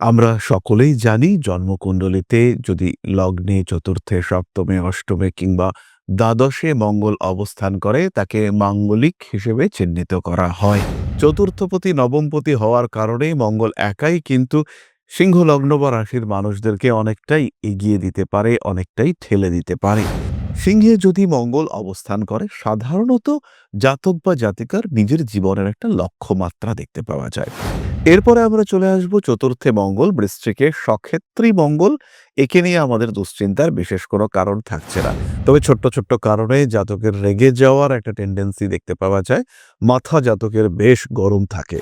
আমরা সকলেই জানি জন্মকুণ্ডলিতে যদি লগ্নে চতুর্থে, সপ্তমে, অষ্টমে কিংবা দ্বাদশে মঙ্গল অবস্থান করে, তাকে মাঙ্গলিক হিসেবে চিহ্নিত করা হয়। চতুর্থপতি, নবমপতি হওয়ার কারণে মঙ্গল একাই কিন্তু সিংহ, লগ্ন বা রাশির মানুষদেরকে অনেকটাই এগিয়ে দিতে পারে, অনেকটাই ঠেলে দিতে পারে। সিংহে যদি মঙ্গল অবস্থান করে, সাধারণত জাতক বা জাতিকার নিজের জীবনের একটা লক্ষ্যমাত্রা দেখতে পাওয়া যায়। এরপরে আমরা চলে আসব চতুর্থে মঙ্গল বৃশ্চিকে সক্ষেত্রী মঙ্গল একে নিয়ে আমাদের দুশ্চিন্তার বিশেষ কোনো কারণ থাকছে না। তবে ছোট্ট ছোট্ট কারণে জাতকের রেগে যাওয়ার একটা টেন্ডেন্সি দেখতে পাওয়া যায়। মাথা জাতকের বেশ গরম থাকে।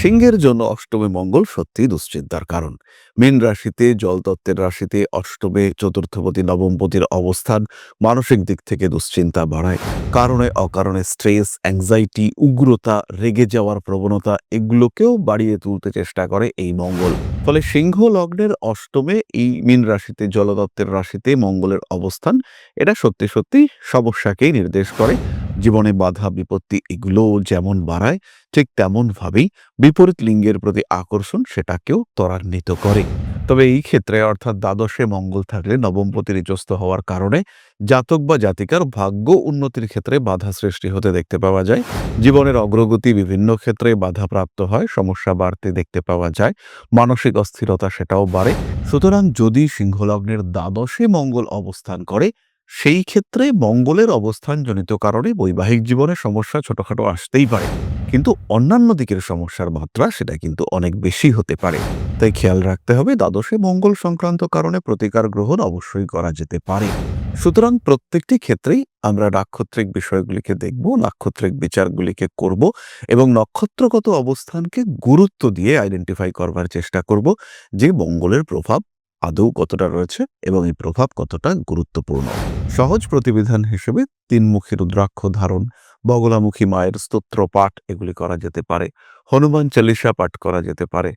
সিংহের জন্য অষ্টমে মঙ্গল সত্যিই দুশ্চিন্তার কারণ। মীন রাশিতে, জলতত্ত্বের রাশিতে অষ্টমে, চতুর্থপতি, নবমপতির অবস্থান মানসিক দিক থেকে দুশ্চিন্তা বাড়ায়। কারণে অকারণে স্ট্রেস, অ্যাংজাইটি, উগ্রতা, রেগে যাওয়ার প্রবণতা এগুলোকেও বাড়িয়ে তুলতে চেষ্টা করে এই মঙ্গল। ফলে সিংহ লগ্নের অষ্টমে এই মীন রাশিতে জলদত্তের রাশিতে মঙ্গলের অবস্থান, এটা সত্যি সত্যি সমস্যাকেই নির্দেশ করে। জীবনে বাধা, বিপত্তি এগুলো যেমন বাড়ায়, ঠিক তেমনভাবেই বিপরীত লিঙ্গের প্রতি আকর্ষণ সেটাকেও ত্বরান্বিত করে। তবে এই ক্ষেত্রে অর্থাৎ দ্বাদশে মঙ্গল থাকলে নবমপতি নিচস্থ হওয়ার কারণে জাতক বা জাতিকার ভাগ্য উন্নতির ক্ষেত্রে বাধা সৃষ্টি হতে দেখতে পাওয়া যায়। জীবনের অগ্রগতি বিভিন্ন ক্ষেত্রে বাধাপ্রাপ্ত হয়, সমস্যা বাড়তে দেখতে পাওয়া যায়, মানসিক অস্থিরতা সেটাও বাড়ে। সুতরাং যদি সিংহলগ্নের দ্বাদশে মঙ্গল অবস্থান করে সেই ক্ষেত্রে মঙ্গলের অবস্থানজনিত কারণে বৈবাহিক জীবনে সমস্যা ছোটখাটো আসতেই পারে। কিন্তু অন্যান্য দিকের সমস্যার মাত্রা সেটা কিন্তু অনেক বেশি হতে পারে। তাই খেয়াল রাখতে হবে, দ্বাদশে মঙ্গল সংক্রান্ত কারণে প্রতিকার গ্রহণ অবশ্যই করা যেতে পারে। সুতরাং প্রত্যেকটি ক্ষেত্রেই আমরা নাক্ষত্রিক বিষয়গুলিকে দেখব, নাক্ষত্রিক বিচারগুলিকে করব এবং নক্ষত্রগত অবস্থানকে গুরুত্ব দিয়ে আইডেন্টিফাই করবার চেষ্টা করব যে মঙ্গলের প্রভাব আদৌ কতটা রয়েছে এবং এই প্রভাব কতটা গুরুত্বপূর্ণ? সহজ প্রতিবিধান হিসেবে তিনমুখী রুদ্রাক্ষ ধারণ, বগলামুখী মায়ের স্তোত্র পাঠ এগুলি করা যেতে পারে, হনুমান চালিসা পাঠ করা যেতে পারে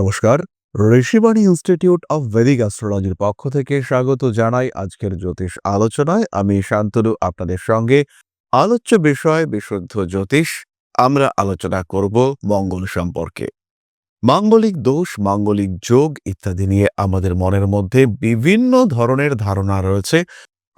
নমস্কার। ঋষিবাণী ইনস্টিটিউট অফ ভেদিক অ্যাস্ট্রোলজির পক্ষ থেকে স্বাগত জানাই আজকের জ্যোতিষ আলোচনায়। আমি শান্তনু, আপনাদের সঙ্গে আলোচ্য বিষয় বিশুদ্ধ জ্যোতিষ। আমরা আলোচনা করব মঙ্গল সম্পর্কে। মাঙ্গলিক দোষ, মাঙ্গলিক যোগ ইত্যাদি নিয়ে আমাদের মনের মধ্যে বিভিন্ন ধরনের ধারণা রয়েছে।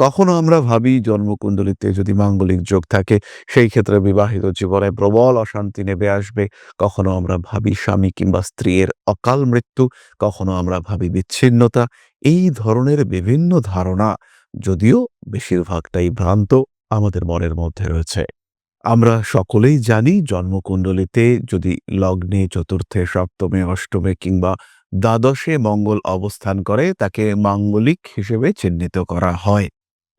কখনো আমরা ভাবি জন্মকুণ্ডলিতে যদি মাঙ্গলিক যোগ থাকে, সেই ক্ষেত্রে বিবাহিত জীবনে প্রবল অশান্তি নেমে আসবে। কখনো আমরা ভাবি স্বামী কিংবা স্ত্রীর অকাল মৃত্যু, কখনো আমরা ভাবি বিচ্ছিন্নতা। এই ধরনের বিভিন্ন ধারণা যদিও বেশিরভাগটাই ভ্রান্ত আমাদের মনের মধ্যে রয়েছে। আমরা সকলেই জানি জন্মকুণ্ডলিতে যদি লগ্নে চতুর্থে, সপ্তমে, অষ্টমে কিংবা দ্বাদশে মঙ্গল অবস্থান করে, তাকে মাঙ্গলিক হিসেবে চিহ্নিত করা হয়।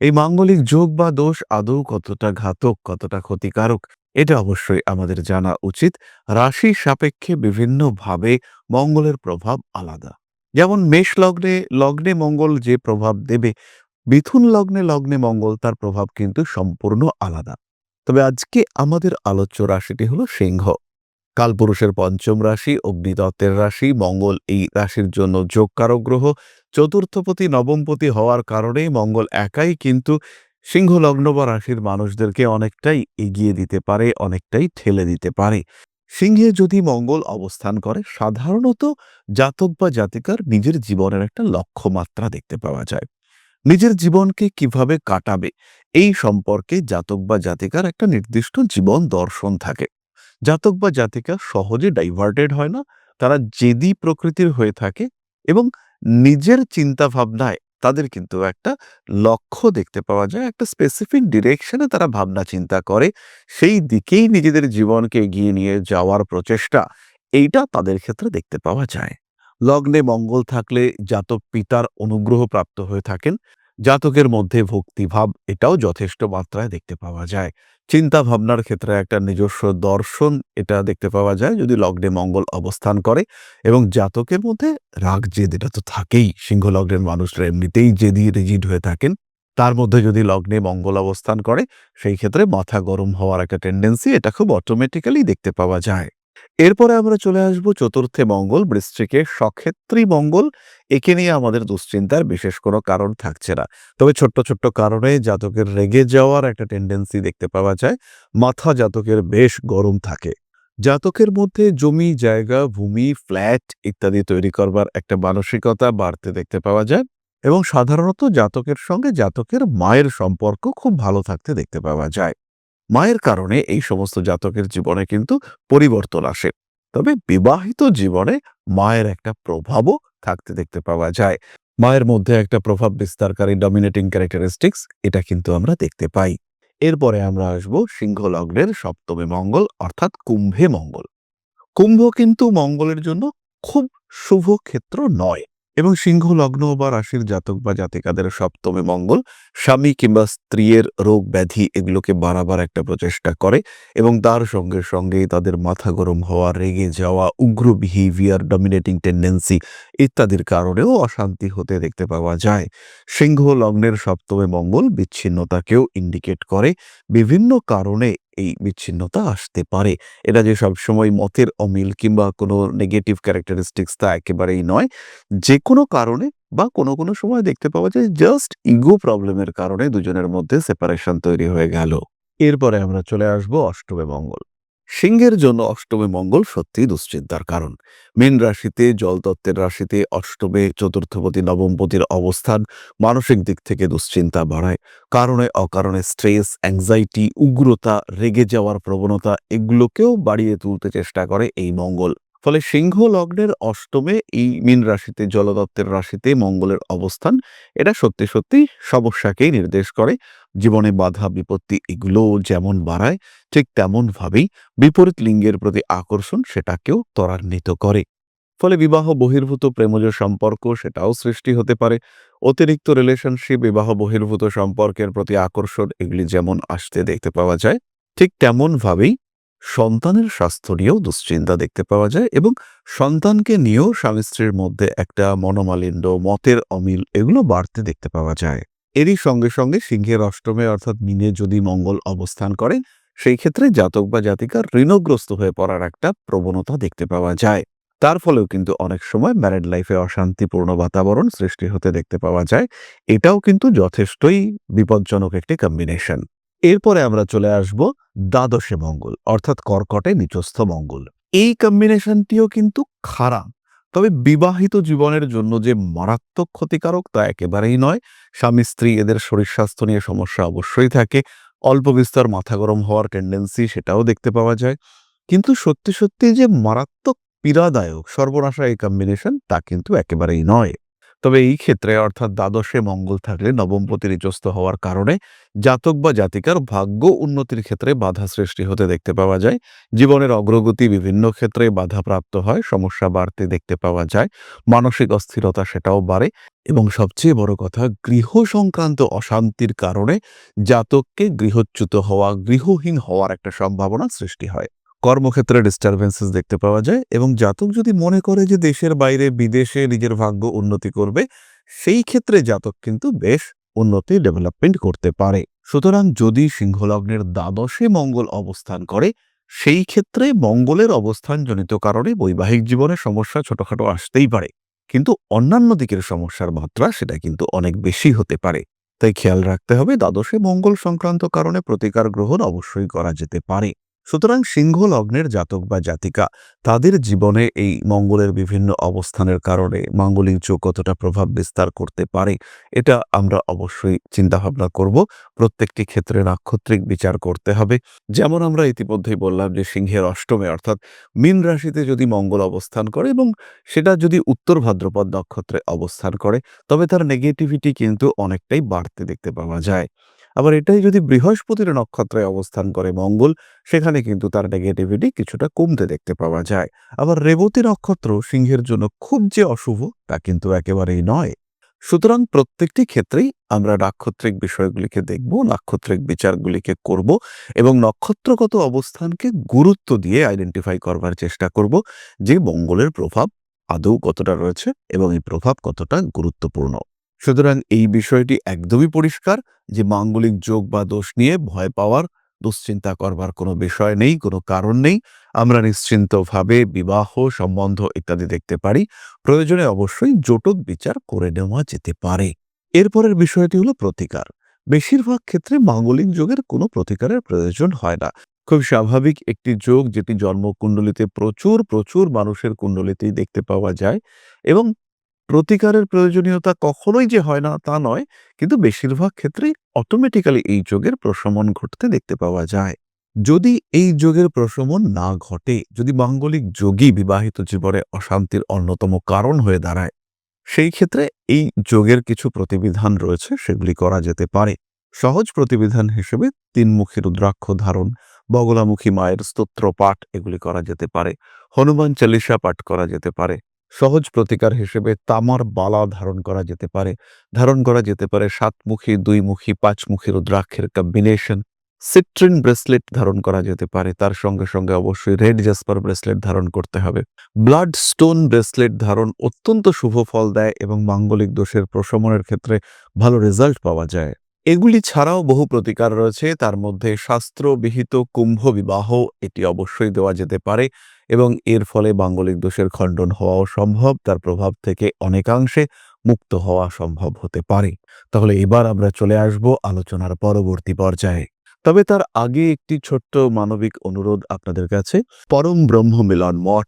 এই মাঙ্গলিক যোগ বা দোষ আদৌ কতটা ঘাতক, কতটা ক্ষতিকারক, এটা অবশ্যই আমাদের জানা উচিত। রাশি সাপেক্ষে বিভিন্নভাবে মঙ্গলের প্রভাব আলাদা। যেমন মেষ লগ্নে লগ্নে মঙ্গল যে প্রভাব দেবে, মিথুন লগ্নে লগ্নে মঙ্গল তার প্রভাব কিন্তু সম্পূর্ণ আলাদা। তবে আজকে আমাদের আলোচ্য রাশিটি হলো সিংহ। কালপুরুষের পঞ্চম রাশি, অগ্নিদত্তের রাশি, মঙ্গল এই রাশির জন্য যোগকারক গ্রহ। চতুর্থপতি, নবমপতি হওয়ার কারণে মঙ্গল একাই কিন্তু সিংহ লগ্ন বা রাশির মানুষদেরকে অনেকটাই এগিয়ে দিতে পারে, অনেকটাই ঠেলে দিতে পারে। সিংহে যদি মঙ্গল অবস্থান করে, সাধারণত জাতক বা জাতিকার নিজের জীবনের একটা লক্ষ্যমাত্রা দেখতে পাওয়া যায়। নিজের জীবনকে কীভাবে কাটাবে, এই সম্পর্কে জাতক বা জাতিকার একটা নির্দিষ্ট জীবন দর্শন থাকে। জাতক বা জাতিকা সহজে ডাইভার্টেড হয় না। তারা জেদি প্রকৃতির হয়ে থাকে এবং নিজের চিন্তা ভাবনায় তাদের কিন্তু একটা লক্ষ্য দেখতে পাওয়া যায়, একটা স্পেসিফিক ডিরেকশনে তারা ভাবনা চিন্তা করে। সেই দিকেই নিজেদের জীবনকে এগিয়ে নিয়ে যাওয়ার প্রচেষ্টা, এইটা তাদের ক্ষেত্রে দেখতে পাওয়া যায়। লগ্নে মঙ্গল থাকলে জাতক পিতার অনুগ্রহ প্রাপ্ত হয়ে থাকেন। জাতকের মধ্যে ভক্তিভাব এটাও যথেষ্ট মাত্রায় দেখতে পাওয়া যায়। চিন্তা ভাবনার ক্ষেত্রে একটা নিজস্ব দর্শন এটা দেখতে পাওয়া যায় যদি লগ্নে মঙ্গল অবস্থান করে এবং জাতকের মধ্যে রাগ জেদ এটা তো থাকেই, সিংহ লগ্নের মানুষরা এমনিতেই জেদি, রিজিড হয়ে থাকেন। তার মধ্যে যদি লগ্নে মঙ্গল অবস্থান করে, সেই ক্ষেত্রে মাথা গরম হওয়ার একটা টেন্ডেন্সি এটা খুব অটোমেটিক্যালি দেখতে পাওয়া যায়। এরপরে আমরা চলে আসব চতুর্থে মঙ্গল বৃশ্চিকে সক্ষেত্রী মঙ্গল। একে নিয়ে আমাদের দুশ্চিন্তার বিশেষ কোনো কারণ থাকছে না। তবে ছোট্ট ছোট্ট কারণে জাতকের রেগে যাওয়ার একটা টেন্ডেন্সি দেখতে পাওয়া যায়। মাথা জাতকের বেশ গরম থাকে। জাতকের মধ্যে জমি, জায়গা, ভূমি ফ্ল্যাট ইত্যাদি তৈরি করবার একটা মানসিকতা বাড়তে দেখতে পাওয়া যায় এবং সাধারণত জাতকের সঙ্গে জাতকের মায়ের সম্পর্ক খুব ভালো থাকতে দেখতে পাওয়া যায়। মায়ের কারণে এই সমস্ত জাতকের জীবনে কিন্তু পরিবর্তন আসে। তবে বিবাহিত জীবনে মায়ের একটা প্রভাবও থাকতে দেখতে পাওয়া যায়। মায়ের মধ্যে একটা প্রভাব বিস্তারকারী ডমিনেটিং ক্যারেক্টারিস্টিক্স এটা কিন্তু আমরা দেখতে পাই। এরপরে আমরা আসব সিংহ লগ্নের সপ্তমে মঙ্গল, অর্থাৎ কুম্ভে মঙ্গল। কুম্ভ কিন্তু মঙ্গলের জন্য খুব শুভ ক্ষেত্র নয়। এবং সিংহ, লগ্ন বা রাশির জাতক বা জাতিকাদের সপ্তমে মঙ্গল, স্বামী কিংবা স্ত্রীর রোগ ব্যাধি এগুলোকে বাড়াবার একটা প্রচেষ্টা করে এবং তার সঙ্গে সঙ্গে তাদের মাথা গরম হওয়া, রেগে যাওয়া, উগ্র বিহেভিয়ার ডমিনেটিং টেন্ডেন্সি ইত্যাদির কারণেও অশান্তি হতে দেখতে পাওয়া যায়। সিংহ, লগ্নের সপ্তমে মঙ্গল বিচ্ছিন্নতাকেও ইন্ডিকেট করে বিভিন্ন কারণে এই বিচ্ছিন্নতা আসতে পারে। এটা যে সবসময় মতের অমিল কিংবা কোনো নেগেটিভ ক্যারেক্টারিস্টিক্স তা একেবারেই নয়। যে কোনো কারণে বা কোনো কোনো সময় দেখতে পাওয়া যায় জাস্ট ইগো প্রবলেমের কারণে দুজনের মধ্যে সেপারেশন তৈরি হয়ে গেল। এরপরে আমরা চলে আসব অষ্টমে মঙ্গল। সিংহের জন্য অষ্টমে মঙ্গল সত্যিই দুশ্চিন্তার কারণ। মীন রাশিতে, জলতত্ত্বের রাশিতে অষ্টমে, চতুর্থপতি, নবমপতির অবস্থান মানসিক দিক থেকে দুশ্চিন্তা বাড়ায়। কারণে অকারণে স্ট্রেস, অ্যাংজাইটি, উগ্রতা, রেগে যাওয়ার প্রবণতা এগুলোকেও বাড়িয়ে তুলতে চেষ্টা করে এই মঙ্গল। ফলে সিংহ লগ্নের অষ্টমে এই মীন রাশিতে, জলদত্তের রাশিতে মঙ্গলের অবস্থান, এটা সত্যি সত্যি সমস্যাকেই নির্দেশ করে। জীবনে বাধা, বিপত্তি এগুলো যেমন বাড়ায়, ঠিক তেমনভাবেই বিপরীত লিঙ্গের প্রতি আকর্ষণ সেটাকেও ত্বরান্বিত করে। ফলে বিবাহ, বহির্ভূত, প্রেমজ সম্পর্ক সেটাও সৃষ্টি হতে পারে। অতিরিক্ত রিলেশনশিপ বিবাহ, বহির্ভূত সম্পর্কের প্রতি আকর্ষণ এগুলি যেমন আসতে দেখতে পাওয়া যায়, ঠিক তেমনভাবেই সন্তানের স্বাস্থ্য নিয়েও দুশ্চিন্তা দেখতে পাওয়া যায় এবং সন্তানকে নিয়েও স্বামী স্ত্রীর মধ্যে একটা মনোমালিন্য, মতের অমিল এগুলো বাড়তে দেখতে পাওয়া যায়। এরই সঙ্গে সঙ্গে সিংহের অষ্টমে অর্থাৎ মিনে যদি মঙ্গল অবস্থান করে সেই ক্ষেত্রে জাতক বা জাতিকার ঋণগ্রস্ত হয়ে পড়ার একটা প্রবণতা দেখতে পাওয়া যায়। তার ফলেও কিন্তু অনেক সময় ম্যারেড লাইফে অশান্তিপূর্ণ বাতাবরণ সৃষ্টি হতে দেখতে পাওয়া যায়। এটাও কিন্তু যথেষ্টই বিপজ্জনক একটি কম্বিনেশন এরপরে আমরা চলে আসব দ্বাদশে মঙ্গল, অর্থাৎ কর্কটে নিচস্থ মঙ্গল। এই কম্বিনেশনটিও কিন্তু খারাপ, তবে বিবাহিত জীবনের জন্য যে মারাত্মক ক্ষতিকারক তা একেবারেই নয়। স্বামী, স্ত্রী, এদের শরীর স্বাস্থ্য নিয়ে সমস্যা অবশ্যই থাকে, অল্প বিস্তর মাথা গরম হওয়ার টেন্ডেন্সি সেটাও দেখতে পাওয়া যায়। কিন্তু সত্যি সত্যি যে মারাত্মক পীড়াদায়ক, সর্বনাশা এই কম্বিনেশন তা কিন্তু একেবারেই নয়। তবে এই ক্ষেত্রে অর্থাৎ দ্বাদশে মঙ্গল থাকলে নবমপতি নিচস্থ হওয়ার কারণে জাতক বা জাতিকার ভাগ্য উন্নতির ক্ষেত্রে বাধা সৃষ্টি হতে দেখতে পাওয়া যায়। জীবনের অগ্রগতি বিভিন্ন ক্ষেত্রে বাধাপ্রাপ্ত হয়, সমস্যা বাড়তে দেখতে পাওয়া যায়, মানসিক অস্থিরতা সেটাও বাড়ে এবং সবচেয়ে বড় কথা, গৃহ সংক্রান্ত অশান্তির কারণে জাতককে গৃহচ্যুত হওয়া, গৃহহীন হওয়ার একটা সম্ভাবনা সৃষ্টি হয়। কর্মক্ষেত্রে ডিস্টারবেন্সেস দেখতে পাওয়া যায় এবং জাতক যদি মনে করে যে দেশের বাইরে বিদেশে নিজের ভাগ্য উন্নতি করবে, সেই ক্ষেত্রে জাতক কিন্তু বেশ উন্নতি ডেভেলপমেন্ট করতে পারে। সুতরাং যদি সিংহলগ্নের দ্বাদশে মঙ্গল অবস্থান করে, সেই ক্ষেত্রে মঙ্গলের অবস্থানজনিত কারণে বৈবাহিক জীবনে সমস্যা ছোটখাটো আসতেই পারে। কিন্তু অন্যান্য দিকের সমস্যার মাত্রা সেটা কিন্তু অনেক বেশি হতে পারে। তাই খেয়াল রাখতে হবে, দ্বাদশে মঙ্গল সংক্রান্ত কারণে প্রতিকার গ্রহণ অবশ্যই করা যেতে পারে। সুতরাং সিংহ লগ্নের জাতক বা জাতিকা, তাদের জীবনে এই মঙ্গলের বিভিন্ন অবস্থানের কারণে মাঙ্গলিক যোগ কতটা প্রভাব বিস্তার করতে পারে, এটা আমরা অবশ্যই চিন্তাভাবনা করব। প্রত্যেকটি ক্ষেত্রে নাক্ষত্রিক বিচার করতে হবে। যেমন আমরা ইতিমধ্যেই বললাম যে সিংহের অষ্টমে, অর্থাৎ মীন রাশিতে যদি মঙ্গল অবস্থান করে এবং সেটা যদি উত্তর ভাদ্রপদ নক্ষত্রে অবস্থান করে, তবে তার নেগেটিভিটি কিন্তু অনেকটাই বাড়তে দেখতে পাওয়া যায়। আবার এটাই যদি বৃহস্পতির নক্ষত্রে অবস্থান করে মঙ্গল, সেখানে কিন্তু তার নেগেটিভিটি কিছুটা কমতে দেখতে পাওয়া যায়। আবার রেবতী নক্ষত্র সিংহের জন্য খুব যে অশুভ, তা কিন্তু একেবারেই নয়। সুতরাং প্রত্যেকটি ক্ষেত্রেই আমরা নাক্ষত্রিক বিষয়গুলিকে দেখব, নাক্ষত্রিক বিচারগুলিকে করব এবং নক্ষত্রগত অবস্থানকে গুরুত্ব দিয়ে আইডেন্টিফাই করবার চেষ্টা করব যে মঙ্গলের প্রভাব আদৌ কতটা রয়েছে এবং এই প্রভাব কতটা গুরুত্বপূর্ণ। সুতরাং এই বিষয়টি একদমই পরিষ্কার যে মাঙ্গলিক যোগ বা দোষ নিয়ে ভয় পাওয়ার, দুশ্চিন্তা করবার কোনো বিষয় নেই, কোনো কারণ নেই। আমরা নিশ্চিন্তভাবে বিবাহ, সম্বন্ধ ইত্যাদি দেখতে পারি। প্রয়োজনে অবশ্যই জটক বিচার করে নেওয়া যেতে পারে। এরপরের বিষয়টি হলো প্রতিকার। বেশিরভাগ ক্ষেত্রে মাঙ্গলিক যোগের কোনো প্রতিকারের প্রয়োজন হয় না। খুব স্বাভাবিক একটি যোগ যেটি জন্মকুণ্ডলিতে প্রচুর প্রচুর মানুষের কুণ্ডলিতেই দেখতে পাওয়া যায় এবং প্রতিকারের প্রয়োজনীয়তা কখনোই যে হয় না তা নয়, কিন্তু বেশিরভাগ ক্ষেত্রেই অটোমেটিক্যালি এই যোগের প্রশমন ঘটতে দেখতে পাওয়া যায়। যদি এই যোগের প্রশমন না ঘটে, যদি মাঙ্গলিক যোগী বিবাহিত জীবনে অশান্তির অন্যতম কারণ হয়ে দাঁড়ায়, সেই ক্ষেত্রে এই যোগের কিছু প্রতিবিধান রয়েছে, সেগুলি করা যেতে পারে। সহজ প্রতিবিধান হিসেবে তিনমুখী রুদ্রাক্ষ ধারণ, বগলামুখী মায়ের স্তোত্র পাঠ এগুলি করা যেতে পারে। হনুমান চালিসা পাঠ করা যেতে পারে। সহজ প্রতিকার হিসেবে তামার বালা ধারণ করা যেতে পারে। ধারণ করা যেতে পারে সাতমুখী, দুইমুখী, পাঁচমুখী রুদ্রাক্ষের কম্বিনেশন সিট্রিন ব্রেসলেট ধারণ করা যেতে পারে, তার সঙ্গে সঙ্গে অবশ্যই রেড জাসপার ব্রেসলেট ধারণ করতে হবে। ব্লাড স্টোন ব্রেসলেট ধারণ অত্যন্ত শুভ ফল দেয় এবং মাঙ্গলিক দোষের প্রশমনের ক্ষেত্রে ভালো রেজাল্ট পাওয়া যায়। এগুলি ছাড়াও বহু প্রতিকার রয়েছে। তার মধ্যে শাস্ত্রবিহিত কুম্ভ বিবাহ, এটি অবশ্যই দেওয়া যেতে পারে এবং এর ফলে মাঙ্গলিক দোষের খণ্ডন হওয়াও সম্ভব, তার প্রভাব থেকে অনেকাংশে মুক্ত হওয়া সম্ভব হতে পারে। তাহলে এবার আমরা চলে আসব আলোচনার পরবর্তী পর্যায়ে। তবে তার আগে একটি ছোট্ট মানবিক অনুরোধ আপনাদের কাছে। পরম ব্রহ্ম মিলন মঠ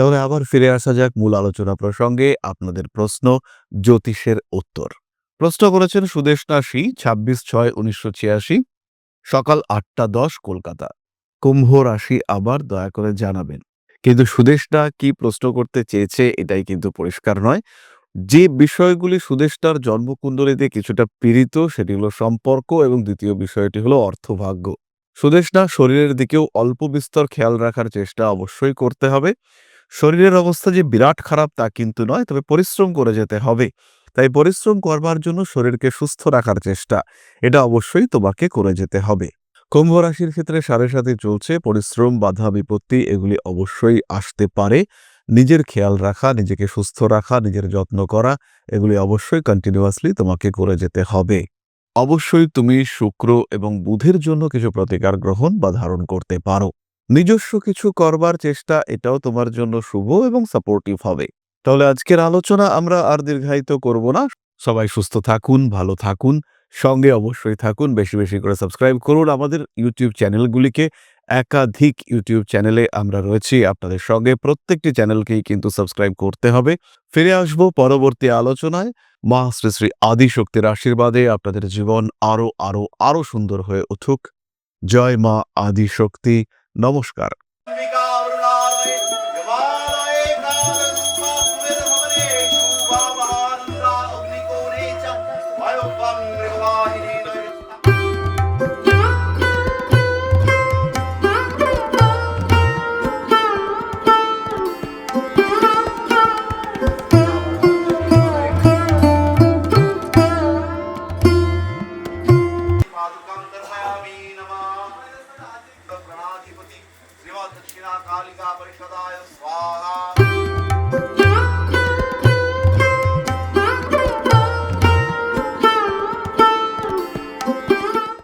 তাহলে আবার ফিরে আসা যাক মূল আলোচনা প্রসঙ্গে আপনাদের প্রশ্ন জ্যোতিষের উত্তর। প্রশ্ন করেছেন সুদেশ নাসি ছাব্বিশ ছয়, উনিশশো ছিয়াশি, সকাল আটটা দশ, কলকাতা। কুম্ভ রাশি আবার দয়া করে জানাবেন। কিন্তু সুদেশটা কি প্রশ্ন করতে চেয়েছে এটাই কিন্তু পরিষ্কার নয়। যে বিষয়গুলি সুদেশটার জন্মকুণ্ডলীতে কিছুটা পীড়িত, সেটি হলো সম্পর্ক এবং দ্বিতীয় বিষয়টি হলো অর্থভাগ্য। সুদেশনা শরীরের দিকেও অল্প বিস্তর খেয়াল রাখার চেষ্টা অবশ্যই করতে হবে। শরীরের অবস্থা যে বিরাট খারাপ তা কিন্তু নয়, তবে পরিশ্রম করে যেতে হবে। তাই পরিশ্রম করবার জন্য শরীরকে সুস্থ রাখার চেষ্টা, এটা অবশ্যই তোমাকে করে যেতে হবে। কুম্ভ রাশির ক্ষেত্রে সাড়ে সাথে চলছে, পরিশ্রম, বাধা, বিপত্তি এগুলি অবশ্যই আসতে পারে। নিজের খেয়াল রাখা, নিজেকে সুস্থ রাখা, নিজের যত্ন করা, এগুলি অবশ্যই কন্টিনিউয়াসলি তোমাকে করে যেতে হবে। অবশ্যই তুমি শুক্র এবং বুধের জন্য কিছু প্রতিকার গ্রহণ বা ধারণ করতে পারো। নিজস্ব কিছু করবার চেষ্টা, এটাও তোমার জন্য শুভ এবং সাপোর্টিভ হবে। তাহলে আজকের আলোচনা আমরা আর দীর্ঘায়িত করব না। সবাই সুস্থ থাকুন, ভালো থাকুন, সঙ্গে অবশ্যই থাকুন, বেশি বেশি করে সাবস্ক্রাইব করুন আমাদের ইউটিউব চ্যানেলগুলিকে। একাধিক ইউটিউব চ্যানেলে আমরা রয়েছি, আপনাদের সঙ্গে প্রত্যেকটি চ্যানেলকেই কিন্তু সাবস্ক্রাইব করতে হবে। ফিরে আসব পরবর্তী আলোচনায়। মা শ্রী শ্রী আদিশক্তির আশীর্বাদে আপনাদের জীবন আরও আরও আরও সুন্দর হয়ে উঠুক। জয় মা আদিশক্তি। নমস্কার।